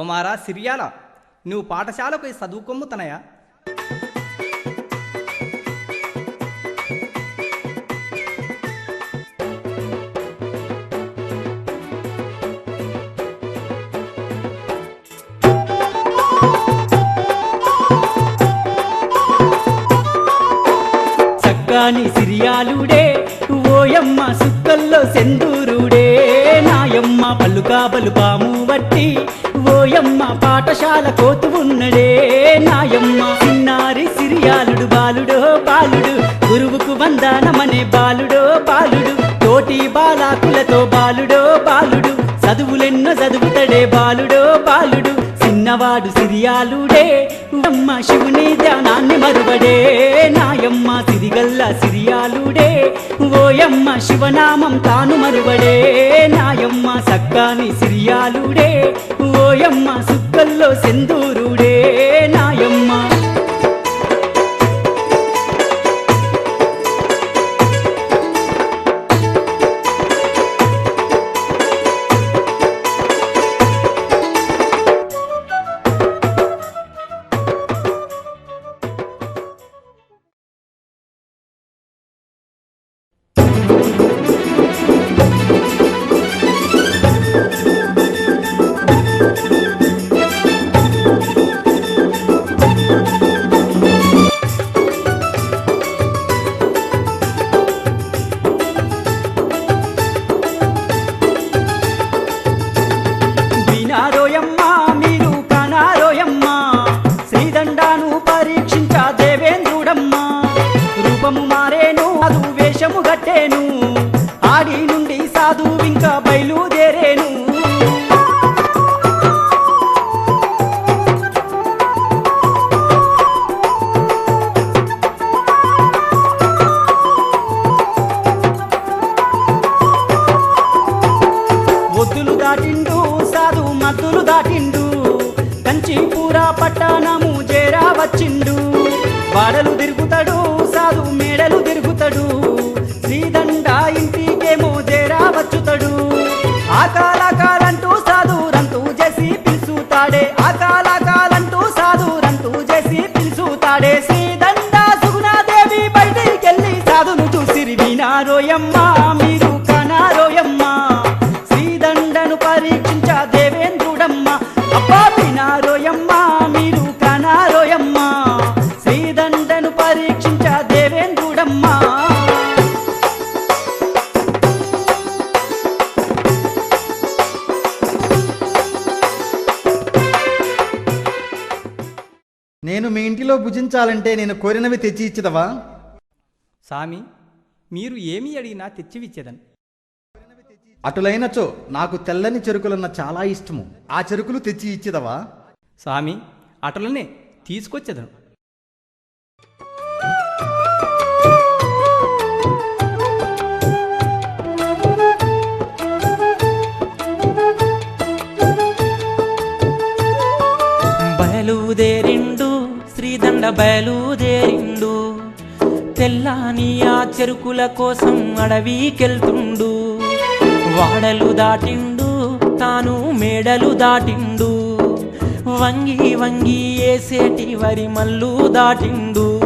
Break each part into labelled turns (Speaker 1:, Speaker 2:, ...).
Speaker 1: కుమారా సిరియాల నువ్వు పాఠశాలకు పోయి చదువుకొమ్ము
Speaker 2: చక్కాని సిరియాలుడే ఓయమ్మ సుక్కల్లో సెందూరుడే. నాయమ్మ పలుకా బలుపాము వట్టి ఓయమ్మ పాఠశాల కోతు ఉన్నడే నాయమ్మ. చిన్నారి సిరియాలుడు బాలుడో బాలుడు గురువుకు వందానమనే బాలుడో బాలుడు తోటి బాలాకులతో బాలుడో బాలుడు చదువులెన్నో చదువుతడే బాలుడో బాలుడు. చిన్నవాడు సిరియాలుడే. అమ్మ శివుని ధ్యానాన్ని మరువడే. నాయమ్మ సిరిగల్ల సిరియాలుడే. ఓయమ్మ శివనామం తాను మరువడే. నాయమ్మ సక్కాని సిరియాలుడే. ఓయమ్మ సుక్కల్లో సెందూరుడే నాయమ్మ
Speaker 3: आता ఇంటిలో భుజించాలంటే నేను కోరినవి తెచ్చి ఇచ్చిదవా
Speaker 1: సామి మీరు ఏమి అడిగినా తెచ్చివిచ్చేదన్.
Speaker 3: అటులైనచో నాకు తెల్లని చెరుకులన్న చాలా ఇష్టము. ఆ చెరుకులు తెచ్చి ఇచ్చిదవా
Speaker 1: సామి అటులనే తీసుకొచ్చేదను.
Speaker 4: బయలుదేరిండు. తెల్లాని ఆ చెరుకుల కోసం అడవికెళ్తుండు. వాడలు దాటిండు తాను మేడలు దాటిండు. వంగి వంగి ఏసేటి వరి మల్లు దాటిండు.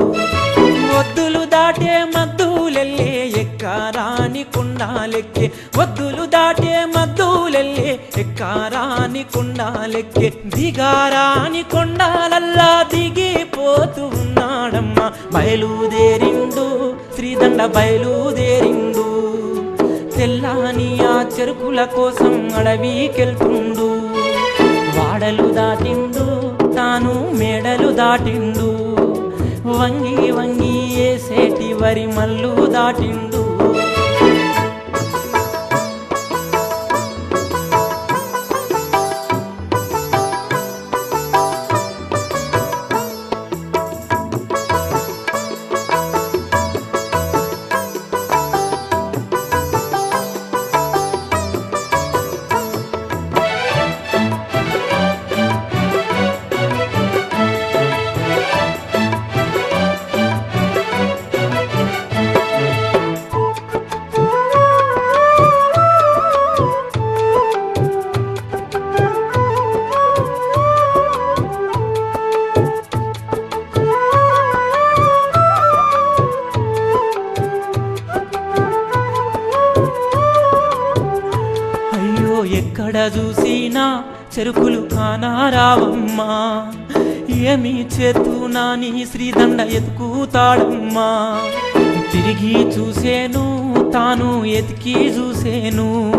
Speaker 4: వద్దులు దాటే మద్దులెల్లే ఎక్కారాని కుండాలెక్కే. వద్దులు దాటి మద్దులెల్లే ఎక్కారాని కొండాలెక్కే దిగారాని కొండాలల్లా దిగిపోతూ ఉన్నాడమ్మా. బయలుదేరిండు శ్రీదండ బయలుదేరిండు. తెల్లాని ఆ చెరుకుల కోసం అడవికెళ్తుండు. వాడలు దాటిండు తాను మేడలు దాటిండు. వంగి వంగి ఏసేటి వరి మల్లు దాటిండు. చూసినా చెరుకులు కానారావమ్మా. ఏమి చేతునా నీ శ్రీదండ ఎతుకుతాడమ్మా. తిరిగి చూసేను తాను ఎతికి చూసేను.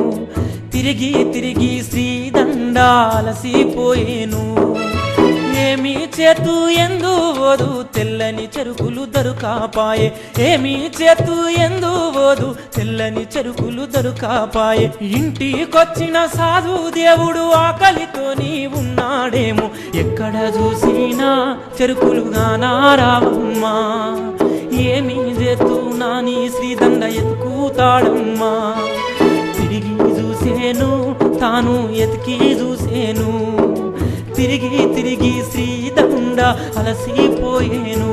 Speaker 4: తిరిగి తిరిగి శ్రీదండ అలసిపోయేను ఏమి చేతు ఎందు ఓదు తెల్లని చెరుకులు దొరుకాపాయే. ఏమి చేతు ఎందు ఓదు తెల్లని చెరుకులు దొరుకాపాయే. ఇంటికొచ్చిన సాధు దేవుడు ఆకలితోని ఉన్నాడేమో. ఎక్కడ చూసినా చెరుకులు గానారావమ్మా ఏమి చేతు నాని శ్రీదండ ఎత్తుకుతాడమ్మా. తిరిగి చూసేను తాను ఎతికి చూసేను. తిరిగి తిరిగి శ్రీదండ అలసిపోయేను.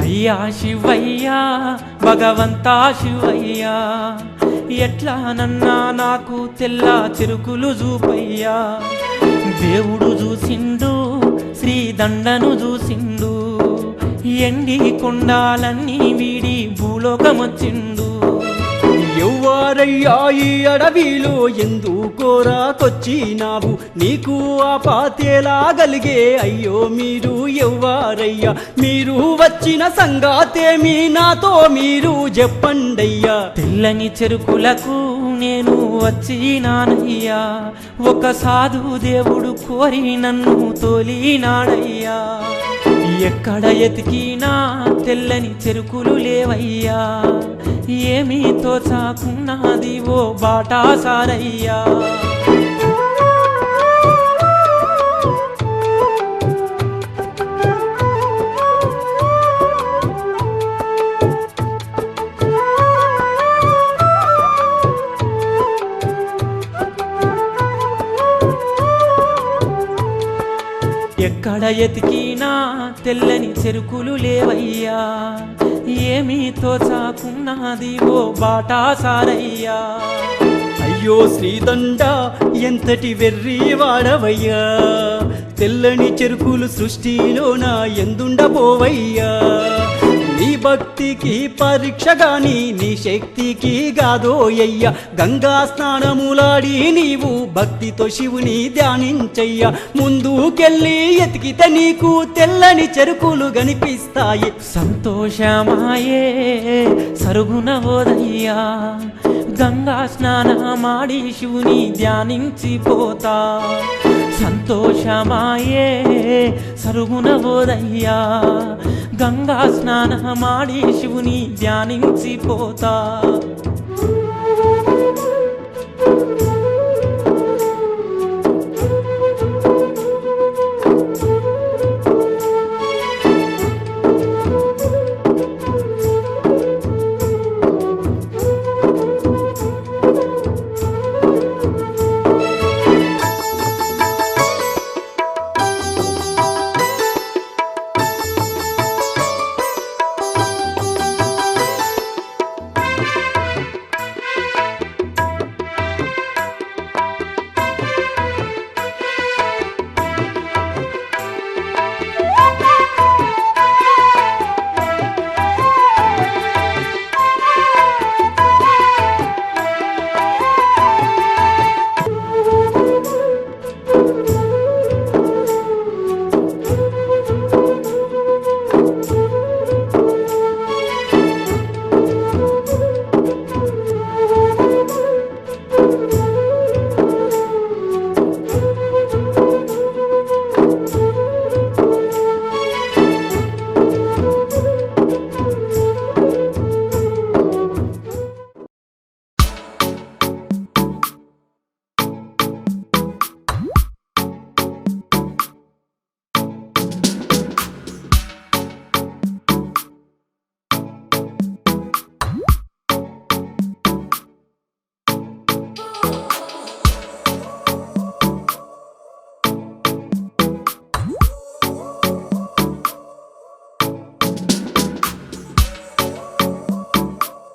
Speaker 4: అయ్యా శివయ్యా భగవంతా శివయ్యా ఎట్లా నన్నా నాకు తెల్ల చెరుకులు చూపయ్యా. దేవుడు చూసిండు శ్రీదండను చూసిండు ఎండి కొండాలన్నీ వీడి భూలోకమొచ్చిండు.
Speaker 2: ఎవ్వారయ్యా ఈ అడవిలో ఎందుకోరాకొచ్చినావు నీకు ఆపాతేలా గలిగే అయ్యో మీరు ఎవ్వారయ్యా? మీరు వచ్చిన సంగాతేమి నాతో మీరు చెప్పండయ్యా.
Speaker 4: తెల్లని చెరుకులకు నేను వచ్చినానయ్యా. ఒక సాధు దేవుడు కోరి నన్ను తోలినాడయ్యా. ఎక్కడ ఎతికినా తెల్లని చెరుకులు లేవయ్యా. ఏమీ తోచాకున్నది ఓ బాటా సారయ్యా ఎక్కడ తోచుకున్నా తెల్లని చెరుకులు లేవయ్యా. ఏమీ తోచాకున్నది ఓ బాటా సారయ్యా
Speaker 2: అయ్యో శ్రీదండ ఎంతటి వెర్రి వాడవయ్యా. తెల్లని చెరుకులు సృష్టిలోన ఎందుండబోవయ్యా. భక్తికి పరీక్ష గాని నీ శక్తికి గాదోయ్యా గంగా స్నానములాడి నీవు భక్తితో శివుని ధ్యానించయ్య. ముందుకెళ్ళి ఎతికితే నీకు తెల్లని చెరుకులు కనిపిస్తాయి.
Speaker 4: సంతోషమాయే సరుగున ఓదయ్యా. గంగా స్నానమాడి శివుని ధ్యానించిపోతా. సంతోషమాయే. సరుగున ఓదయ్యా గంగా స్నానమాడి శివుని ధ్యానించిపోతా.